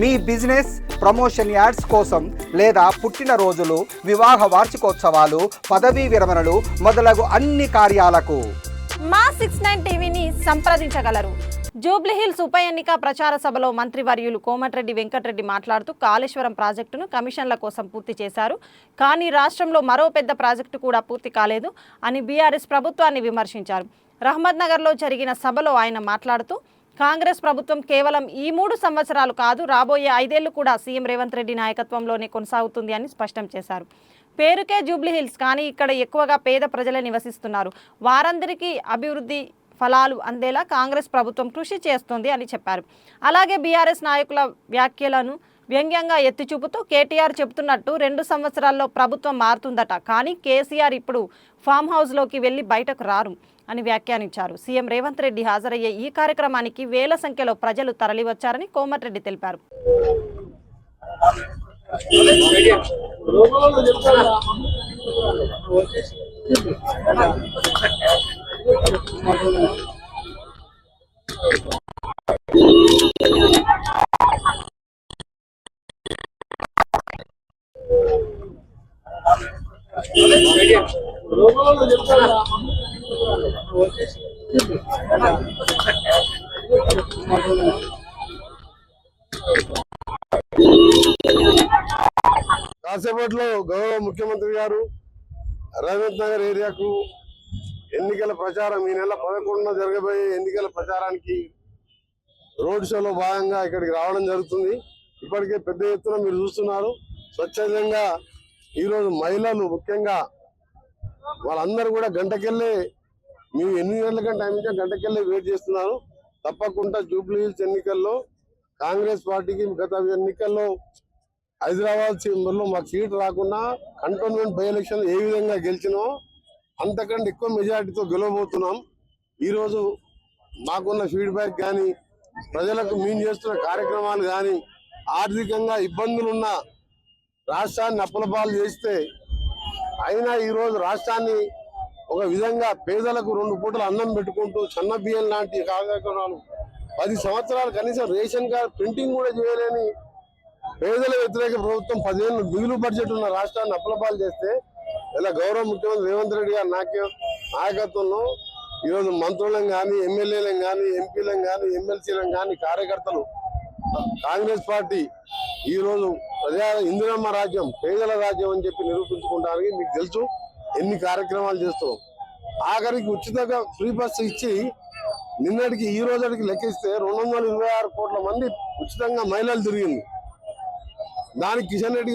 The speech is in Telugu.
మీ బిజినెస్ ప్రమోషన్ యాడ్స్ కోసం లేదా పుట్టినరోజులు వివాహ వార్షికోత్సవాలు పదవీ విరమణలు మొదలగు అన్ని కార్యాలకు. మా సిక్స్ నైన్ టీవీని సంప్రదించగలరు. జూబ్లీహిల్స్ ఉప ఎన్నిక ప్రచార సభలో మంత్రివర్యులు కోమటిరెడ్డి వెంకటరెడ్డి మాట్లాడుతూ కాళేశ్వరం ప్రాజెక్టును కమిషన్ల కోసం పూర్తి చేశారు. కానీ రాష్ట్రంలో మరో పెద్ద ప్రాజెక్టు కూడా పూర్తి కాలేదు అని బీఆర్ఎస్ ప్రభుత్వాన్ని విమర్శించారు. రహమద్ నగర్లో జరిగిన సభలో ఆయన మాట్లాడుతూ కాంగ్రెస్ ప్రభుత్వం కేవలం ఈ మూడు సంవత్సరాలు కాదు రాబోయే ఐదేళ్ళు కూడా సీఎం రేవంత్ రెడ్డి నాయకత్వంలోనే కొనసాగుతుంది అని స్పష్టం చేశారు. పేరుకే జూబ్లీ హిల్స్ కానీ ఇక్కడ ఎక్కువగా పేద ప్రజలే నివసిస్తున్నారు. వారందరికీ అభివృద్ధి ఫలాలు అందేలా కాంగ్రెస్ ప్రభుత్వం కృషి చేస్తుంది అని చెప్పారు. అలాగే బీఆర్ఎస్ నాయకుల వ్యాఖ్యలను వ్యంగ్యంగా ఎత్తి చూపుతూ కేటీఆర్ చెబుతున్నట్టు రెండు సంవత్సరాల్లో ప్రభుత్వం మారుతుందట. కానీ కేసీఆర్ ఇప్పుడు ఫామ్ హౌస్లోకి వెళ్ళి బయటకు రారు అని వ్యాఖ్యానించారు. సీఎం రేవంత్ రెడ్డి హాజరయ్యే ఈ కార్యక్రమానికి వేల సంఖ్యలో ప్రజలు తరలివచ్చారని కోమటిరెడ్డి తెలిపారు. కాసేపట్లో గౌరవ ముఖ్యమంత్రి గారు రవీంద్ర నగర్ ఏరియాకు ఎన్నికల ప్రచారం ఈ నెల పదకొండున జరగబోయే ఎన్నికల ప్రచారానికి రోడ్ షోలో భాగంగా ఇక్కడికి రావడం జరుగుతుంది. ఇప్పటికే పెద్ద ఎత్తున మీరు చూస్తున్నారు. స్వచ్ఛందంగా ఈరోజు మహిళలు ముఖ్యంగా వాళ్ళందరూ కూడా గంటకెళ్ళే మేము ఎన్ని గంటల కంటే టైం ఇచ్చా గంటకెళ్ళే వెయిట్ చేస్తున్నారు. తప్పకుండా జూబ్లీ హిల్స్ ఎన్నికల్లో కాంగ్రెస్ పార్టీకి గత ఎన్నికల్లో హైదరాబాద్లో మాకు సీట్ రాకుండా కంటోన్మెంట్ బై ఎలక్షన్ ఏ విధంగా గెలిచినో అంతకంటే ఎక్కువ మెజారిటీతో గెలవబోతున్నాం. ఈరోజు మాకున్న ఫీడ్బ్యాక్ కానీ ప్రజలకు మేము చేస్తున్న కార్యక్రమాలు కానీ ఆర్థికంగా ఇబ్బందులున్న రాష్ట్రాన్ని అప్పులపాలు చేస్తే అయినా ఈరోజు రాష్ట్రాన్ని ఒక విధంగా పేదలకు రెండు పూటలు అన్నం పెట్టుకుంటూ సన్న బియ్యం లాంటి కార్యక్రమాలు పది సంవత్సరాలు కనీసం రేషన్ కార్డు ప్రింటింగ్ కూడా చేయలేని పేదల వ్యతిరేక ప్రభుత్వం పదిహేను మిగులు బడ్జెట్ ఉన్న రాష్ట్రాన్ని అప్పులపాలు చేస్తే ఇలా గౌరవ ముఖ్యమంత్రి రేవంత్ రెడ్డి గారి నాయక నాయకత్వంలో ఈరోజు మంత్రులను కానీ ఎమ్మెల్యేలను కానీ ఎంపీలను కానీ ఎమ్మెల్సీలను కానీ కార్యకర్తలు కాంగ్రెస్ పార్టీ ఈరోజు ప్రజా ఇందిరమ్మ రాజ్యం పేదల రాజ్యం అని చెప్పి నిరూపించుకోవడానికి మీకు తెలుసు ఎన్ని కార్యక్రమాలు చేస్తాం. ఆఖరికి ఉచితంగా ఫ్రీ బస్సు ఇచ్చి నిన్నటికి ఈ రోజుకి లెక్కిస్తే రెండు వందల ఇరవై ఆరు కోట్ల మంది ఉచితంగా మహిళలు తిరిగింది. దానికి కిషన్ రెడ్డి